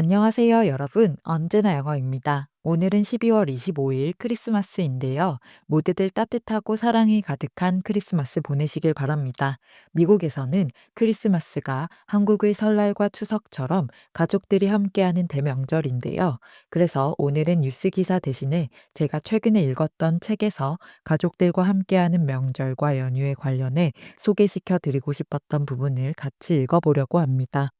안녕하세요, 여러분. 언제나 영어입니다. 오늘은 12월 25일 크리스마스인데요. 모두들 따뜻하고 사랑이 가득한 크리스마스 보내시길 바랍니다. 미국에서는 크리스마스가 한국의 설날과 추석처럼 가족들이 함께하는 대명절인데요. 그래서 오늘은 뉴스 기사 대신에 제가 최근에 읽었던 책에서 가족들과 함께하는 명절과 연휴에 관련해 소개시켜 드리고 싶었던 부분을 같이 읽어보려고 합니다.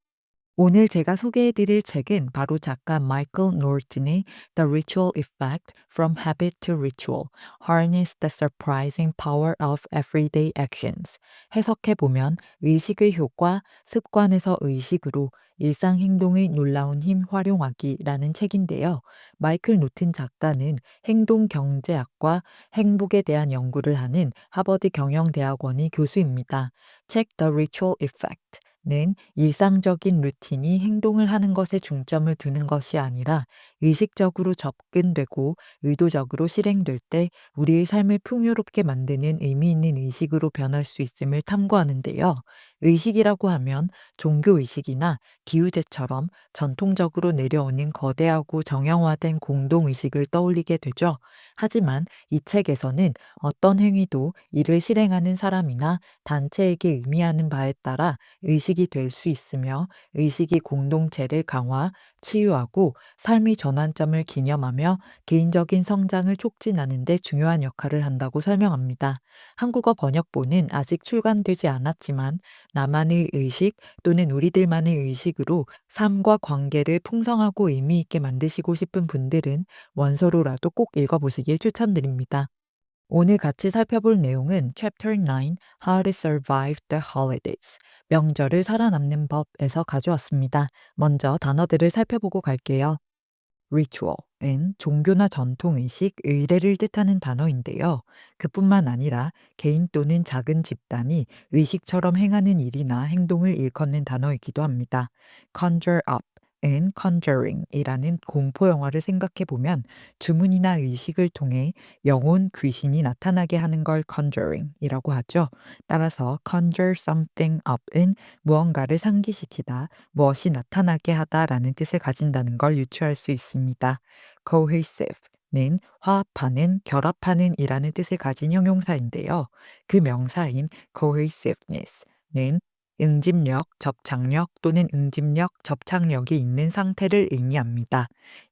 오늘 제가 소개해 드릴 책은 바로 작가 마이클 노튼의 The Ritual Effect From Habit to Ritual Harness the Surprising Power of Everyday Actions 해석해 보면 의식의 효과, 습관에서 의식으로 일상 행동의 놀라운 힘 활용하기라는 책인데요. 마이클 노튼 작가는 행동 경제학과 행복에 대한 연구를 하는 하버드 경영대학원의 교수입니다. 책 The Ritual Effect 는 일상적인 루틴이 행동을 하는 것에 중점을 두는 것이 아니라 의식적으로 접근되고 의도적으로 실행될 때 우리의 삶을 풍요롭게 만드는 의미 있는 의식으로 변할 수 있음을 탐구하는데요. 의식이라고 하면 종교의식이나 기우제처럼 전통적으로 내려오는 거대하고 정형화된 공동의식을 떠올리게 되죠. 하지만 이 책에서는 어떤 행위도 이를 실행하는 사람이나 단체에게 의미하는 바에 따라 의식이 될 수 있으며 의식이 공동체를 강화, 치유하고 삶의 전환점을 기념하며 개인적인 성장을 촉진하는 데 중요한 역할을 한다고 설명합니다. 한국어 번역본은 아직 출간되지 않았지만 나만의 의식 또는 우리들만의 의식으로 삶과 관계를 풍성하고 의미 있게 만드시고 싶은 분들은 원서로라도 꼭 읽어보시길 추천드립니다. 오늘 같이 살펴볼 내용은 Chapter 9 How to Survive the Holidays 명절을 살아남는 법에서 가져왔습니다. 먼저 단어들을 살펴보고 갈게요. Ritual은 종교나 전통의식, 의례를 뜻하는 단어인데요. 그뿐만 아니라 개인 또는 작은 집단이 의식처럼 행하는 일이나 행동을 일컫는 단어이기도 합니다. conjure up 은 conjuring이라는 공포 영화를 생각해 보면 주문이나 의식을 통해 영혼, 귀신이 나타나게 하는 걸 conjuring이라고 하죠. 따라서 conjure something up은 무언가를 상기시키다, 무엇이 나타나게 하다라는 뜻을 가진다는 걸 유추할 수 있습니다. cohesive 는 화합하는, 결합하는 이라는 뜻을 가진 형용사인데요. 그 명사인 cohesiveness는 응집력, 접착력 또는 응집력, 접착력이 있는 상태를 의미합니다.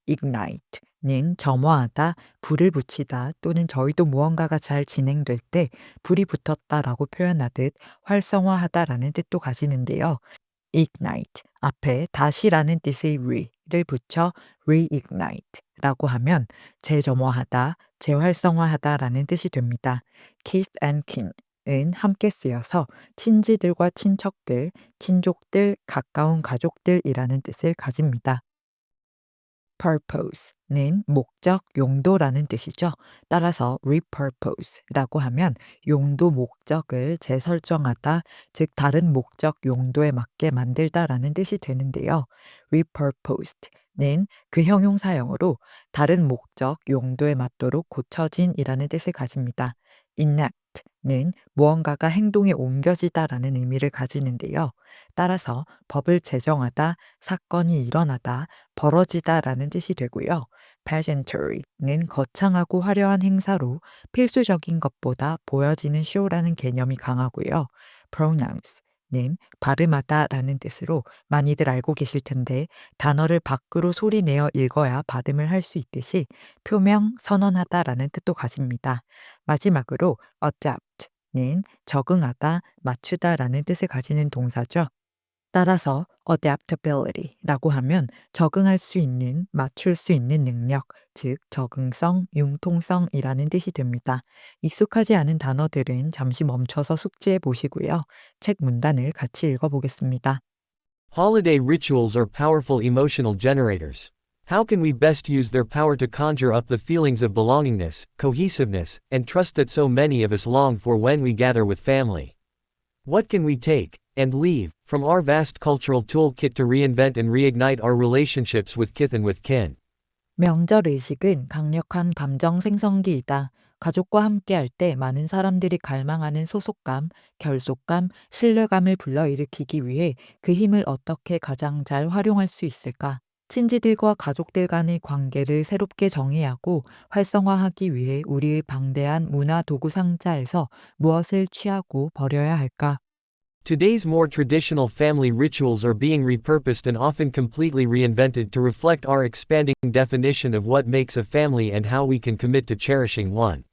ignite는 점화하다, 불을 붙이다 또는 저희도 무언가가 잘 진행될 때 불이 붙었다라고 표현하듯 활성화하다라는 뜻도 가지는데요. ignite 앞에 다시라는 뜻의 re를 붙여 reignite라고 하면 재점화하다, 재활성화하다라는 뜻이 됩니다. Keith and Kin 은 함께 쓰여서 친지들과 친척들, 친족들, 가까운 가족들이라는 뜻을 가집니다. purpose는 목적, 용도라는 뜻이죠. 따라서 repurpose라고 하면 용도 목적을 재설정하다, 즉 다른 목적 용도에 맞게 만들다라는 뜻이 되는데요. repurposed는 그 형용사형으로 다른 목적 용도에 맞도록 고쳐진이라는 뜻을 가집니다. enact 는 무언가가 행동에 옮겨지다라는 의미를 가지는데요. 따라서 법을 제정하다, 사건이 일어나다, 벌어지다라는 뜻이 되고요. pageantry는 거창하고 화려한 행사로 필수적인 것보다 보여지는 쇼라는 개념이 강하고요. pronouns 는 발음하다라는 뜻으로 많이들 알고 계실 텐데 단어를 밖으로 소리 내어 읽어야 발음을 할 수 있듯이 표명, 선언하다라는 뜻도 가집니다. 마지막으로 adapt는 적응하다, 맞추다라는 뜻을 가지는 동사죠. 따라서 adaptability라고 하면 적응할 수 있는, 맞출 수 있는 능력, 즉 적응성, 융통성이라는 뜻이 됩니다. 익숙하지 않은 단어들은 잠시 멈춰서 숙지해 보시고요. 책 문단을 같이 읽어 보겠습니다. Holiday rituals are powerful emotional generators. How can we best use their power to conjure up the feelings of belongingness, cohesiveness, and trust that so many of us long for when we gather with family? What can we take, and leave, from our vast cultural toolkit to reinvent and reignite our relationships with kith and with kin? 명절 의식은 강력한 감정 생성기이다. 가족과 함께할 때 많은 사람들이 갈망하는 소속감, 결속감, 신뢰감을 불러일으키기 위해 그 힘을 어떻게 가장 잘 활용할 수 있을까? 친지들과 가족들 간의 관계를 새롭게 정의하고 활성화하기 위해 우리의 방대한 문화 도구 상자에서 무엇을 취하고 버려야 할까? Today's more traditional family rituals are being repurposed and often completely reinvented to reflect our expanding definition of what makes a family and how we can commit to cherishing one.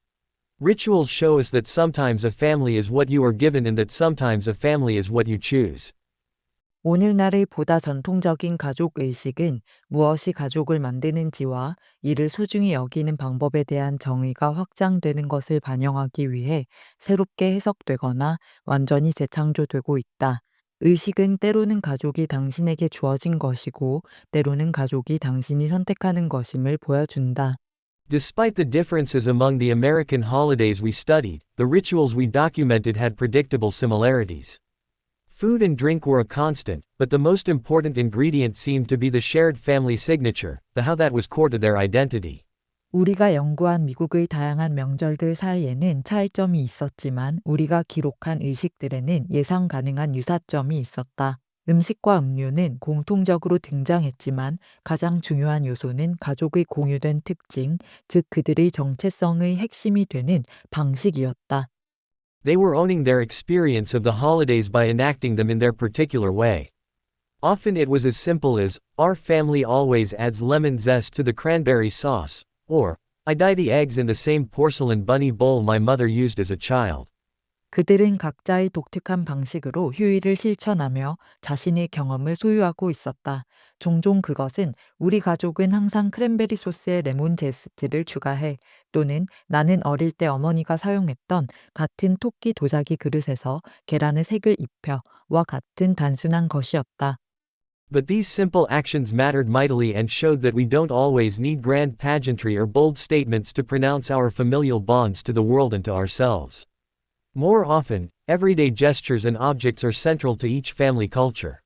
Rituals show us that sometimes a family is what you are given and that sometimes a family is what you choose. 오늘날의 보다 전통적인 가족 의식은 무엇이 가족을 만드는지와 이를 소중히 여기는 방법에 대한 정의가 확장되는 것을 반영하기 위해 새롭게 해석되거나 완전히 재창조되고 있다. 의식은 때로는 가족이 당신에게 주어진 것이고 때로는 가족이 당신이 선택하는 것임을 보여준다. Despite the differences among the American holidays we studied, the rituals we documented had predictable similarities. Food and drink were a constant, but the most important ingredient seemed to be the shared family signature, the how that was core to their identity. 우리가 연구한 미국의 다양한 명절들 사이에는 차이점이 있었지만 우리가 기록한 의식들에는 예상 가능한 유사점이 있었다. 음식과 음료는 공통적으로 등장했지만 가장 중요한 요소는 가족의 공유된 특징, 즉 그들의 정체성의 핵심이 되는 방식이었다. They were owning their experience of the holidays by enacting them in their particular way. Often it was as simple as, our family always adds lemon zest to the cranberry sauce, or, I dye the eggs in the same porcelain bunny bowl my mother used as a child. 그들은 각자의 독특한 방식으로 휴일을 실천하며 자신의 경험을 소유하고 있었다. 종종 그것은 우리 가족은 항상 크랜베리 소스에 레몬 제스트를 추가해 또는 나는 어릴 때 어머니가 사용했던 같은 토끼 도자기 그릇에서 계란의 색을 입혀와 같은 단순한 것이었다. But these simple actions mattered mightily and showed that we don't always need grand pageantry or bold statements to pronounce our familial bonds to the world and to ourselves. More often, everyday gestures and objects are central to each family culture.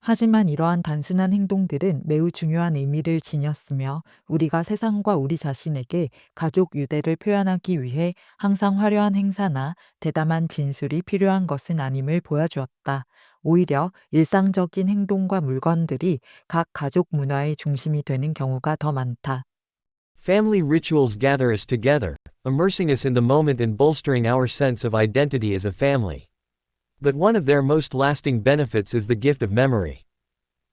하지만 이러한 단순한 행동들은 매우 중요한 의미를 지녔으며 우리가 세상과 우리 자신에게 가족 유대를 표현하기 위해 항상 화려한 행사나 대담한 진술이 필요한 것은 아님을 보여주었다. 오히려 일상적인 행동과 물건들이 각 가족 문화의 중심이 되는 경우가 더 많다. Family rituals gather us together, immersing us in the moment and bolstering our sense of identity as a family. But one of their most lasting benefits is the gift of memory.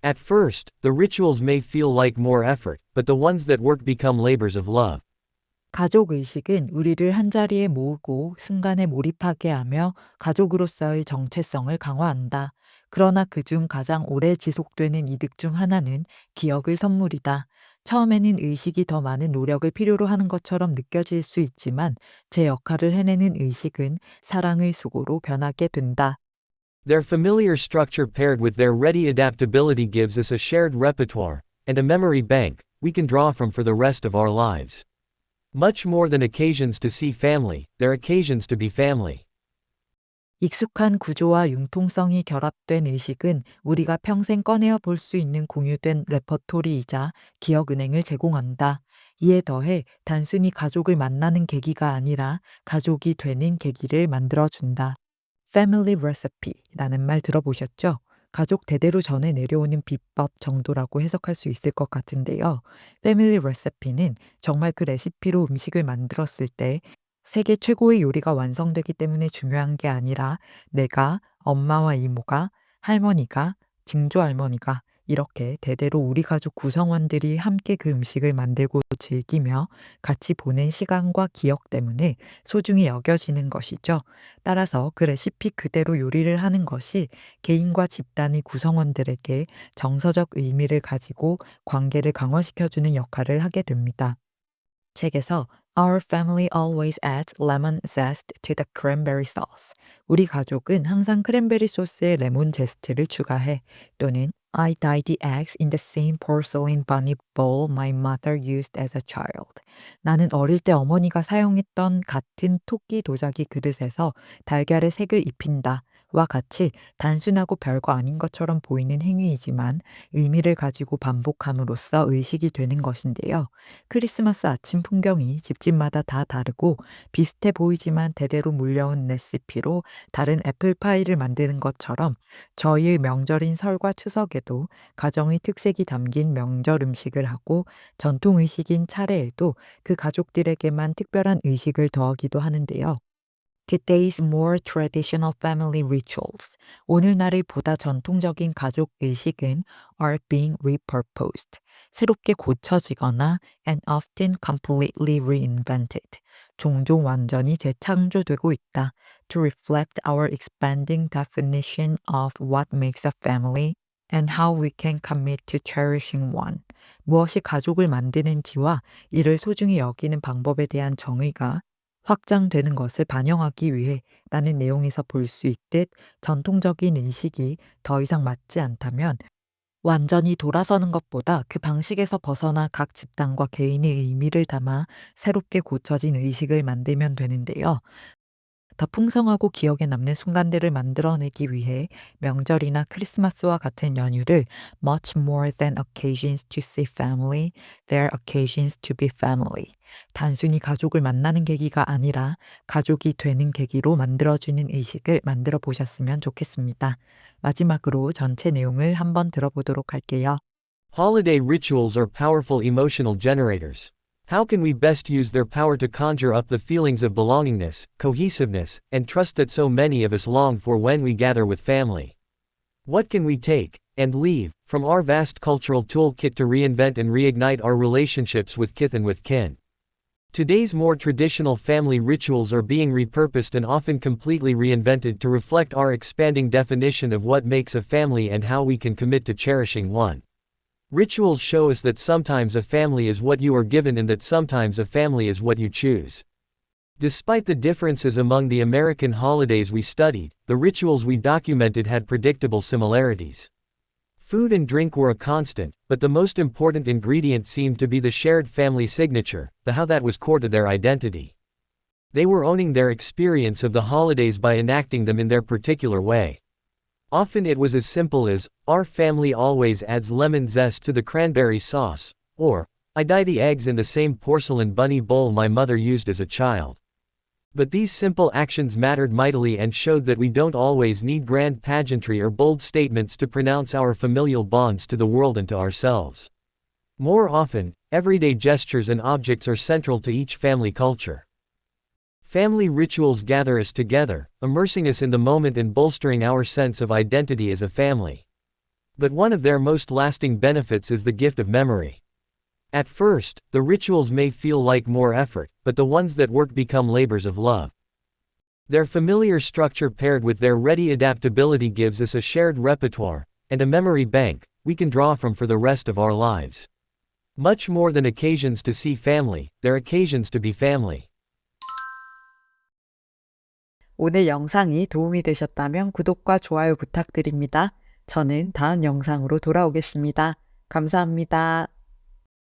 At first, the rituals may feel like more effort, but the ones that work become labors of love. 가족 의식은 우리를 한자리에 모으고 순간에 몰입하게 하며 가족으로서의 정체성을 강화한다. 그러나 그중 가장 오래 지속되는 이득 중 하나는 기억을 선물이다. 처음에는 의식이 더 많은 노력을 필요로 하는 것처럼 느껴질 수 있지만 제 역할을 해내는 의식은 사랑의 수고로 변하게 된다. Their familiar structure paired with their ready adaptability gives us a shared repertoire, and a memory bank, we can draw from for the rest of our lives. Much more than occasions to see family, they're occasions to be family. 익숙한 구조와 융통성이 결합된 의식은 우리가 평생 꺼내어 볼 수 있는 공유된 레퍼토리이자 기억 은행을 제공한다. 이에 더해 단순히 가족을 만나는 계기가 아니라 가족이 되는 계기를 만들어준다. Family Recipe라는 말 들어보셨죠? 가족 대대로 전해 내려오는 비법 정도라고 해석할 수 있을 것 같은데요. Family Recipe는 정말 그 레시피로 음식을 만들었을 때 세계 최고의 요리가 완성되기 때문에 중요한 게 아니라 내가, 엄마와 이모가, 할머니가, 증조 할머니가 이렇게 대대로 우리 가족 구성원들이 함께 그 음식을 만들고 즐기며 같이 보낸 시간과 기억 때문에 소중히 여겨지는 것이죠. 따라서 그 레시피 그대로 요리를 하는 것이 개인과 집단의 구성원들에게 정서적 의미를 가지고 관계를 강화시켜주는 역할을 하게 됩니다. 책에서 Our family always adds lemon zest to the cranberry sauce. 우리 가족은 항상 크랜베리 소스에 레몬 제스트를 추가해 또는 I dye the eggs in the same porcelain bunny bowl my mother used as a child. 나는 어릴 때 어머니가 사용했던 같은 토끼 도자기 그릇에서 달걀의 색을 입힌다. 와 같이 단순하고 별거 아닌 것처럼 보이는 행위이지만 의미를 가지고 반복함으로써 의식이 되는 것인데요. 크리스마스 아침 풍경이 집집마다 다 다르고 비슷해 보이지만 대대로 물려온 레시피로 다른 애플파이를 만드는 것처럼 저희의 명절인 설과 추석에도 가정의 특색이 담긴 명절 음식을 하고 전통 의식인 차례에도 그 가족들에게만 특별한 의식을 더하기도 하는데요. Today's more traditional family rituals. 오늘날의 보다 전통적인 가족 의식은 are being repurposed. 새롭게 고쳐지거나 and often completely reinvented. 종종 완전히 재창조되고 있다. To reflect our expanding definition of what makes a family and how we can commit to cherishing one. 무엇이 가족을 만드는지와 이를 소중히 여기는 방법에 대한 정의가 확장되는 것을 반영하기 위해 라는 내용에서 볼 수 있듯 전통적인 의식이 더 이상 맞지 않다면 완전히 돌아서는 것보다 그 방식에서 벗어나 각 집단과 개인의 의미를 담아 새롭게 고쳐진 의식을 만들면 되는데요. 더 풍성하고 기억에 남는 순간들을 만들어내기 위해 명절이나 크리스마스와 같은 연휴를 much more than occasions to see family, they're occasions to be family. 단순히 가족을 만나는 계기가 아니라 가족이 되는 계기로 만들어주는 의식을 만들어 보셨으면 좋겠습니다. 마지막으로 전체 내용을 한번 들어보도록 할게요. Holiday rituals are powerful emotional generators. How can we best use their power to conjure up the feelings of belongingness, cohesiveness, and trust that so many of us long for when we gather with family? What can we take, and leave, from our vast cultural toolkit to reinvent and reignite our relationships with kith and with kin? Today's more traditional family rituals are being repurposed and often completely reinvented to reflect our expanding definition of what makes a family and how we can commit to cherishing one. Rituals show us that sometimes a family is what you are given and that sometimes a family is what you choose. Despite the differences among the American holidays we studied, the rituals we documented had predictable similarities. Food and drink were a constant, but the most important ingredient seemed to be the shared family signature, the how that was core to their identity. They were owning their experience of the holidays by enacting them in their particular way. Often it was as simple as, our family always adds lemon zest to the cranberry sauce, or, I dye the eggs in the same porcelain bunny bowl my mother used as a child. But these simple actions mattered mightily and showed that we don't always need grand pageantry or bold statements to pronounce our familial bonds to the world and to ourselves. More often, everyday gestures and objects are central to each family culture. Family rituals gather us together, immersing us in the moment and bolstering our sense of identity as a family. But one of their most lasting benefits is the gift of memory. At first, the rituals may feel like more effort, but the ones that work become labors of love. Their familiar structure paired with their ready adaptability gives us a shared repertoire, and a memory bank, we can draw from for the rest of our lives. Much more than occasions to see family, they're occasions to be family. 오늘 영상이 도움이 되셨다면 구독과 좋아요 부탁드립니다. 저는 다음 영상으로 돌아오겠습니다. 감사합니다.